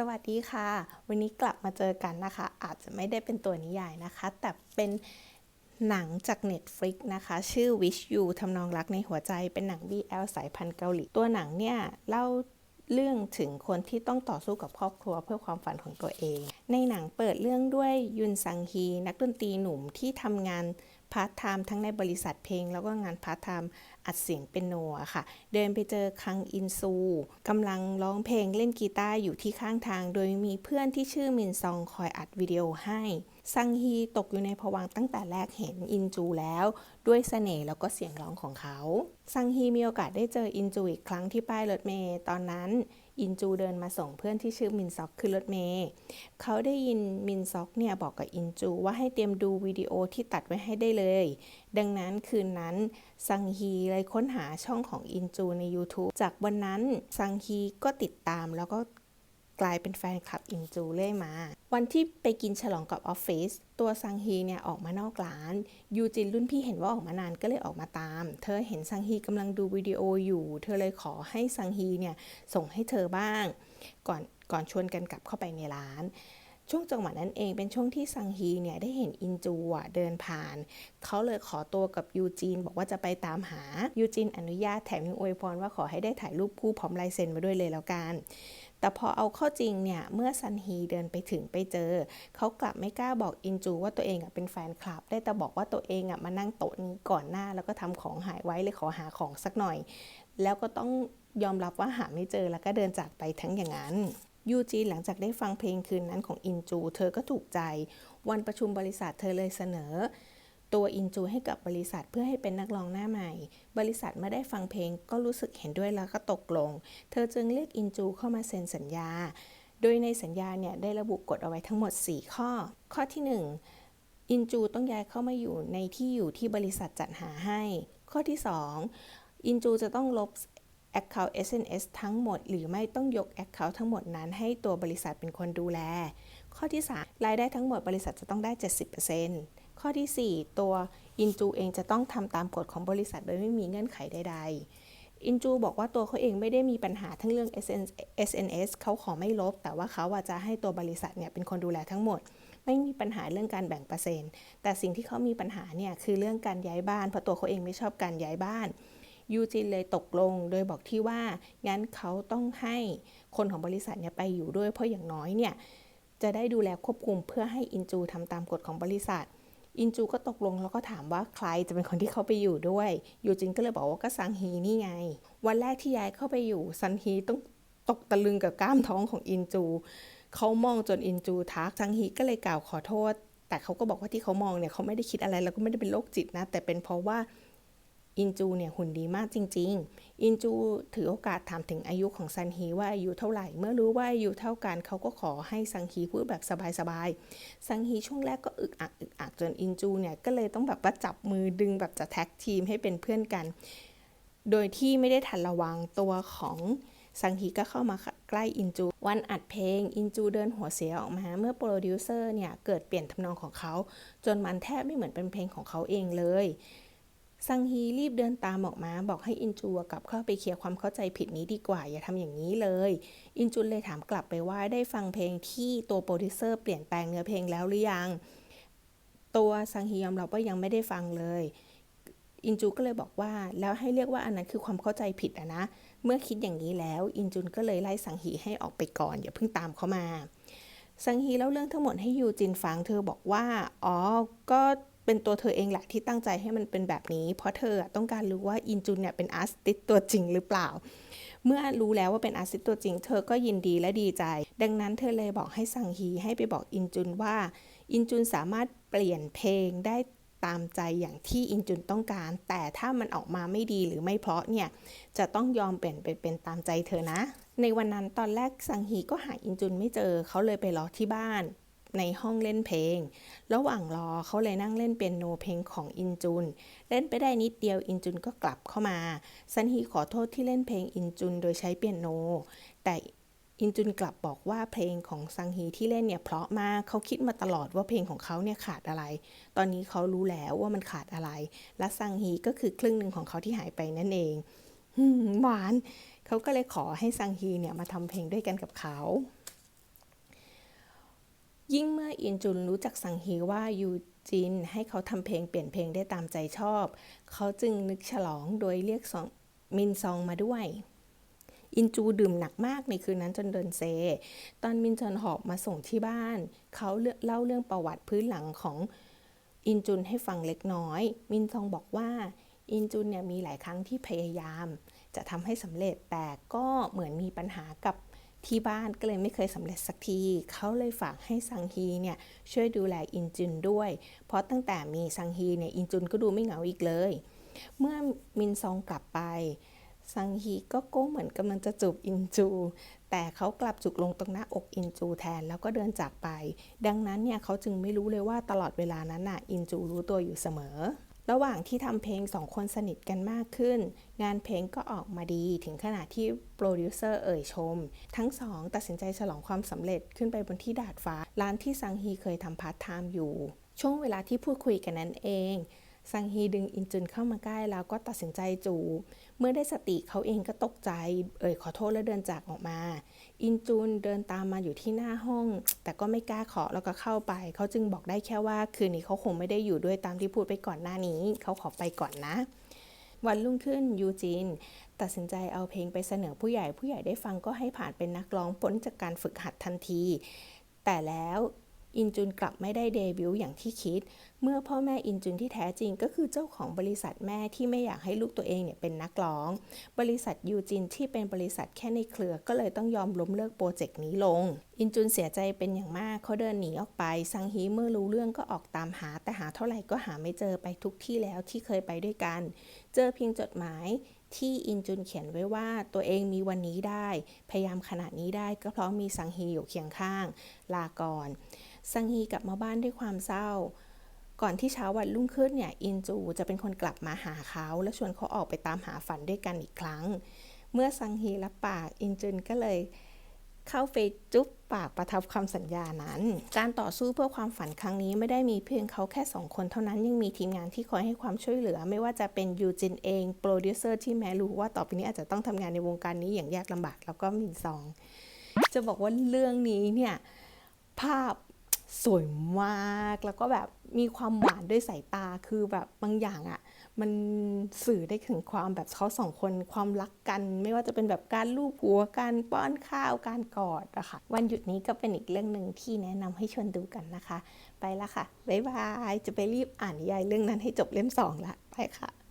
สวัสดีค่ะ วันนี้กลับมาเจอกันนะคะ อาจจะไม่ได้เป็นตัวนิยายนะคะ แต่เป็นหนังจาก Netflix นะคะ ชื่อ Wish You ทำนองรักในหัวใจเป็นหนัง BL สายพันธุ์เกาหลี ตัวหนังเนี่ยเล่าเรื่องถึงคนที่ต้องต่อสู้กับครอบครัวเพื่อความฝันของตัวเอง ในหนังเปิดเรื่องด้วยยุนซังฮี นักดนตรีหนุ่มที่ทำงานาร์ทไทม์ทั้งในบริษัทเพลง แล้วก็งานพาร์ทไทม์อัดเสียงเป็นโนอะค่ะ เดินไปเจอคังอินซูกำลังร้องเพลงเล่นกีตาร์อยู่ที่ข้างทาง โดยมีเพื่อนที่ชื่อมินซองคอยอัดวิดีโอให้ซังฮีตกอยู่ในภวังตั้งแต่แรกเห็นอินจูแล้ว ด้วยเสน่ห์แล้วก็เสียงร้องของเขา ซังฮีมีโอกาสได้เจออินจูอีกครั้งที่ป้ายรถเมย์ตอนนั้น อินจูเดินมาส่งเพื่อนที่ชื่อมินซอกขึ้นรถเมย์เขาได้ยินมินซอกเนี่ยบอกกับอินจูว่าให้เตรียมดูวิดีโอที่ตัดไว้ให้ได้เลย ดังนั้นคืนนั้นซังฮีเลยค้นหาช่องของอินจูใน YouTube จากวันนั้นซังฮีก็ติดตามแล้วก็ กลายเป็นแฟนคลับอินจูเรื่อยมา วันที่ไปกินฉลองกับออฟฟิศตัวซังฮีเนี่ยออกมานอกร้าน ยูจินรุ่นพี่เห็นว่าออกมานานก็เลยออกมาตาม เธอเห็นซังฮีกำลังดูวิดีโออยู่ เธอเลยขอให้ซังฮีเนี่ยส่งให้เธอบ้าง ก่อนก่อนชวนกันกลับเข้าไปในร้านช่วงจังหวะนั้นเองเป็นช่วงที่ซังฮีเนี่ยได้เห็นอินจูเดินผ่าน เขาเลยขอตัวกับยูจีน บอกว่าจะไปตามหายูจีนอนุญาตแถมยังอวยพรว่าขอให้ได้ถ่ายรูปคู่พร้อมลายเซ็นมาด้วยเลยแล้วกัน แต่พอเอาเข้าจริงเนี่ย เมื่อซันฮีเดินไปถึงไปเจอ เขากลับไม่กล้าบอกอินจูว่าตัวเองอเป็นแฟนคลับ ได้แต่บอกว่าตัวเองอมานั่งโต๊ะนี้ก่อนหน้า แล้วก็ทำของหายไว้เลยขอหาของสักหน่อย แล้วก็ต้องยอมรับว่าหาไม่เจอแล้วก็เดินจากไปทั้งอย่างนั้นยูจีหลังจากได้ฟังเพลงคืนนั้นของอินจู เธอก็ถูกใจ วันประชุมบริษัทเธอเลยเสนอ ตัวอินจูให้กับบริษัทเพื่อให้เป็นนักร้องหน้าใหม่ บริษัทเมื่อได้ฟังเพลงก็รู้สึกเห็นด้วยแล้วก็ตกลง เธอจึงเรียกอินจูเข้ามาเซ็นสัญญา โดยในสัญญาเนี่ยได้ระบุกฎเอาไว้ทั้งหมด 4 ข้อ ข้อที่ 1 อินจูต้องย้ายเข้ามาอยู่ในที่อยู่ที่บริษัทจัดหาให้ ข้อที่ 2 อินจูจะต้องลบ Account SNS ทั้งหมด หรือไม่ต้องยก Account ทั้งหมดนั้นให้ตัวบริษัทเป็นคนดูแล ข้อที่ 3 รายได้ทั้งหมดบริษัทจะต้องได้ 70% ข้อที่ 4 ตัวอินจูเองจะต้องทำตามกฎของบริษัทโดยไม่มีเงื่อนไขใด ๆ อินจูบอกว่าตัวเขาเองไม่ได้มีปัญหาทั้งเรื่อง SNS เขาขอไม่ลบ แต่ว่าเขาจะให้ตัวบริษัทเนี่ยเป็นคนดูแลทั้งหมด ไม่มีปัญหาเรื่องการแบ่งเปอร์เซ็นต์ แต่สิ่งที่เขามีปัญหาเนี่ยคือเรื่องการย้ายบ้าน เพราะตัวเขาเองไม่ชอบการย้ายบ้านยูจินเลยตกลง โดยบอกที่ว่างั้นเขาต้องให้คนของบริษัทเนี่ยไปอยู่ด้วยเพราะอย่างน้อยเนี่ยจะได้ดูแลควบคุมเพื่อให้อินจูทำตามกฎของบริษัท อินจูก็ตกลงแล้วก็ถามว่าใครจะเป็นคนที่เข้าไปอยู่ด้วยยูจินก็เลยบอกว่าก็ซังฮีนี่ไง วันแรกที่ย้ายเข้าไปอยู่ซันฮีต้องตกตะลึงกับกล้ามท้องของอินจูเขามองจนอินจูทักซังฮีก็เลยกล่าวขอโทษ แต่เขาก็บอกว่าที่เขามองเนี่ยเขาไม่ได้คิดอะไรแล้วก็ไม่ได้เป็นโรคจิตนะ แต่เป็นเพราะว่า อินจูเนี่ยหุ่นดีมากจริง ๆ อินจูถือโอกาสถามถึงอายุของซันฮีว่าอายุเท่าไหร่ เมื่อรู้ว่าอายุเท่ากันเขาก็ขอให้ซังฮีพูดแบบสบายๆ ซังฮีช่วงแรกก็อึกอักอึกอักจนอินจูเนี่ยก็เลยต้องแบบว่าจับมือดึงแบบจะแท็กทีมให้เป็นเพื่อนกัน โดยที่ไม่ได้ทันระวังตัวของซังฮีก็เข้ามาใกล้อินจู วันอัดเพลง อินจูเดินหัวเสียออกมา เมื่อโปรดิวเซอร์เนี่ยเกิดเปลี่ยนทำนองของเขา จนมันแทบไม่เหมือนเป็นเพลงของเขาเองเลย ซังฮีรีบเดินตามออกมา บอกให้อินจูกลับเข้าไปเคลียร์ความเข้าใจผิดนี้ดีกว่า อย่าทำอย่างนี้เลย อินจูเลยถามกลับไปว่าได้ฟังเพลงที่ตัวโปรดิวเซอร์เปลี่ยนแปลงเนื้อเพลงแล้วหรือยัง ตัวซังฮียอมรับว่ายังไม่ได้ฟังเลยอินจูก็เลยบอกว่าแล้วให้เรียกว่าอันนั้นคือความเข้าใจผิดอะนะ เมื่อคิดอย่างนี้แล้วอินจุนก็เลยไล่สังฮีให้ออกไปก่อนอย่าเพิ่งตามเขามา สังฮีเล่าเรื่องทั้งหมดให้ยูจินฟังเธอบอกว่า อ๋อ ก็ เป็นตัวเธอเองแหละที่ตั้งใจให้มันเป็นแบบนี้ เพราะเธอต้องการรู้ว่าอินจุนเนี่ยเป็นอาร์ติสตัวจริงหรือเปล่า เมื่อรู้แล้วว่าเป็นอาร์ติสตัวจริง เธอก็ยินดีและดีใจ ดังนั้นเธอเลยบอกให้สังฮีให้ไปบอกอินจุนว่า อินจุนสามารถเปลี่ยนเพลงได้ตามใจอย่างที่อินจุนต้องการ แต่ถ้ามันออกมาไม่ดีหรือไม่เพราะเนี่ยจะต้องยอมเปลี่ยนไปเป็นตามใจเธอนะ ในวันนั้นตอนแรกสังฮีก็หาอินจุนไม่เจอเขาเลยไปรอที่บ้าน ในห้องเล่นเพลง ระหว่างรอเขาเลยนั่งเล่นเปียโนเพลงของอินจุน เล่นไปได้นิดเดียวอินจุนก็กลับเข้ามา ซันฮีขอโทษที่เล่นเพลงอินจุนโดยใช้เปียโน แต่อินจุนกลับบอกว่าเพลงของซังฮีที่เล่นเนี่ยเพราะมากเขาคิดมาตลอดว่าเพลงของเขาเนี่ยขาดอะไร ตอนนี้เขารู้แล้วว่ามันขาดอะไร และซังฮีก็คือครึ่งหนึ่งของเขาที่หายไปนั่นเองหืมหวาน เขาก็เลยขอให้ซังฮีเนี่ยมาทำเพลงด้วยกันกับเขา ยิ่งเมื่ออินจุนรู้จักสังฮีว่ายูจินให้เขาทำเพลงเปลี่ยนเพลงได้ตามใจชอบ เขาจึงนึกฉลองโดยเรียกมินซองมาด้วย อินจูดื่มหนักมากในคืนนั้นจนเดินเซ ตอนมินจอนหอบมาส่งที่บ้าน เขาเล่าเรื่องประวัติพื้นหลังของอินจุนให้ฟังเล็กน้อย มินซองบอกว่าอินจุนเนี่ยมีหลายครั้งที่พยายาม จะทำให้สำเร็จแต่ก็เหมือนมีปัญหากับ ที่บ้านก็เลยไม่เคยสำเร็จสักที เขาเลยฝากให้ซังฮีเนี่ยช่วยดูแลอินจุนด้วย เพราะตั้งแต่มีซังฮีเนี่ยอินจุนก็ดูไม่เหงาอีกเลย เมื่อมินซองกลับไป ซังฮีก็โก้เหมือนกำลังจะจูบอินจู แต่เขากลับจุกลงตรงหน้าอกอินจูแทนแล้วก็เดินจากไป ดังนั้นเนี่ยเขาจึงไม่รู้เลยว่าตลอดเวลานั้นน่ะอินจูรู้ตัวอยู่เสมอ ระหว่างที่ทำเพลงสองคนสนิทกันมากขึ้น งานเพลงก็ออกมาดีถึงขนาดที่โปรดิวเซอร์เอ่ยชม ทั้งสองตัดสินใจฉลองความสำเร็จขึ้นไปบนที่ดาดฟ้า ร้านที่ซังฮีเคยทำพาร์ทไทม์อยู่ ช่วงเวลาที่พูดคุยกันนั้นเอง ซังฮีดึงอินจุนเข้ามาใกล้แล้วก็ตัดสินใจจูบ เมื่อได้สติเขาเองก็ตกใจ เอ่ยขอโทษแล้วเดินจากออกมา อินจุนเดินตามมาอยู่ที่หน้าห้อง แต่ก็ไม่กล้าขอแล้วก็เข้าไป เขาจึงบอกได้แค่ว่าคืนนี้เขาคงไม่ได้อยู่ด้วยตามที่พูดไปก่อนหน้านี้ เขาขอไปก่อนนะ วันรุ่งขึ้นยูจินตัดสินใจเอาเพลงไปเสนอผู้ใหญ่ผู้ใหญ่ได้ฟังก็ให้ผ่านเป็นนักร้องพ้นจากการฝึกหัดทันที แต่แล้วอินจุนกลับไม่ได้เดบิวต์อย่างที่คิดเมื่อพ่อแม่อินจุนที่แท้จริงก็คือเจ้าของบริษัทแม่ที่ไม่อยากให้ลูกตัวเองเนี่ยเป็นนักร้อง บริษัทยูจินที่เป็นบริษัทแค่ในเครือก็เลยต้องยอมล้มเลิกโปรเจกต์นี้ลง อินจุนเสียใจเป็นอย่างมากเขาเดินหนีออกไป ซังฮีเมื่อรู้เรื่องก็ออกตามหา แต่หาเท่าไหร่ก็หาไม่เจอไปทุกที่แล้วที่เคยไปด้วยกัน เจอเพียงจดหมายที่อินจุนเขียนไว้ว่าตัวเองมีวันนี้ได้ พยายามขนาดนี้ได้ก็เพราะมีซังฮีอยู่เคียงข้าง ลาก่อน ซังฮีกลับมาบ้านด้วยความเศร้า ก่อนที่เช้าวันรุ่งขึ้นเนี่ยอินจูจะเป็นคนกลับมาหาเขา และชวนเขาออกไปตามหาฝันด้วยกันอีกครั้ง เมื่อซังฮีรับปากอินจุนก็เลยเข้าไปจุ๊บปากประทับคำสัญญานั้น การต่อสู้เพื่อความฝันครั้งนี้ไม่ได้มีเพียงเขาแค่สองคนเท่านั้นยังมีทีมงานที่คอยให้ความช่วยเหลือ ไม่ว่าจะเป็นยูจินเอง โปรดิวเซอร์ที่แม้รู้ว่าต่อไปนี้อาจจะต้องทำงานในวงการนี้อย่างยากลำบากแล้วก็มินซอง จะบอกว่าเรื่องนี้เนี่ยภาพ สวยมากแล้วก็แบบมีความหวานด้วยสายตาคือแบบบางอย่างอะ่ะมันสื่อได้ถึงความแบบเขาสองคนความรักกัน ไม่ว่าจะเป็นแบบการลูบหัวการป้อนข้าวการกอดอะค่ะวันหยุดนี้ก็เป็นอีกเรื่องหนึ่งที่แนะนำให้ชวนดูกันนะคะ ไปละค่ะบ๊ายบายจะไปรีบอ่านนิยายเรื่องนั้นให้จบเล่มสองละไปค่ะ